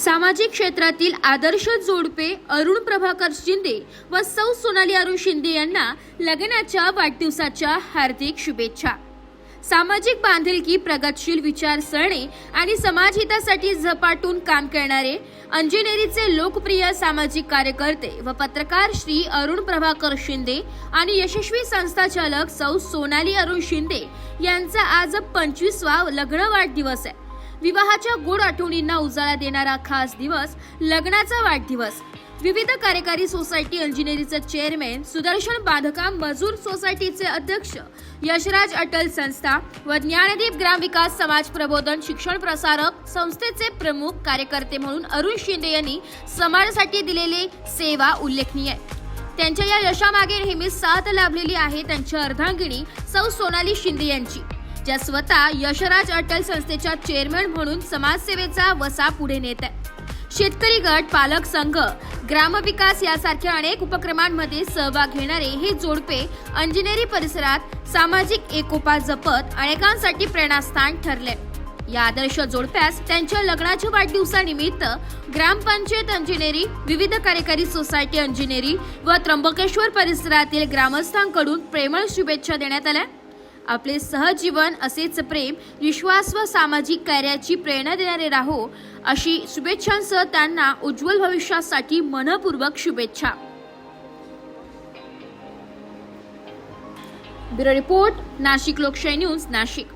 सामाजिक क्षेत्रातील आदर्श जोडपे अरुण प्रभाकर शिंदे व सौ सोनाली अरुण शिंदे यांना लग्नाच्या वाढदिवसाच्या हार्दिक शुभेच्छा. सामाजिक बांधिलकी प्रगतशील विचारसरणी आणि समाजहितासाठी झपाटून काम करणारे अंजनेरीचे लोकप्रिय सामाजिक कार्यकर्ते व पत्रकार श्री अरुण प्रभाकर शिंदे आणि यशस्वी संस्थाचालक सौ सोनाली अरुण शिंदे यांचा आज पंचवीसवा लग्न वाढदिवस आहे. विवाहाच्या गोड आठवणींना उजाळा देणारा खास दिवस लग्नाचा वाढदिवस. विविध कार्यकारी सोसायटी इंजिनिअरिंगचे चेअरमॅन सुदर्शन बांधकाम मजूर सोसायटीचे अध्यक्ष यशराज अटल संस्था व ज्ञानदीप ग्रामविकास समाज प्रबोधन शिक्षण प्रसारक संस्थेचे प्रमुख कार्यकर्ते म्हणून अरुण शिंदे यांनी समाजासाठी दिलेली सेवा उल्लेखनीय. आहे त्यांच्या या यशामागे नेहमी साथ लाभलेली आहे त्यांची अर्धांगिणी सौ सोनाली शिंदे यांची. ज्या स्वतः यशराज अटल संस्थेच्या चेअरमॅन म्हणून समाजसेवेचा वसा पुढे नेत आहे. शेतकरी गट पालक संघ ग्रामविकास यासारख्या अनेक उपक्रमांमध्ये सहभाग घेणारे हे जोडपे अंजनेरी परिसरात सामाजिक एकोपा जपत अनेकांसाठी प्रेरणास्थान ठरले. या आदर्श जोडप्यास त्यांच्या लग्नाच्या वाढदिवसानिमित्त ग्रामपंचायत अंजिनेरी विविध कार्यकारी सोसायटी अंजिनेरी व त्र्यंबकेश्वर परिसरातील ग्रामस्थांकडून प्रेमळ शुभेच्छा देण्यात आल्या. आपले सहजीवन असेच प्रेम विश्वास व सामाजिक कार्याची प्रेरणा देणारे राहो अशी शुभेच्छांसह त्यांना उज्ज्वल भविष्यासाठी मनपूर्वक शुभेच्छा. ब्युरो रिपोर्ट नाशिक लोकशाही न्यूज नाशिक.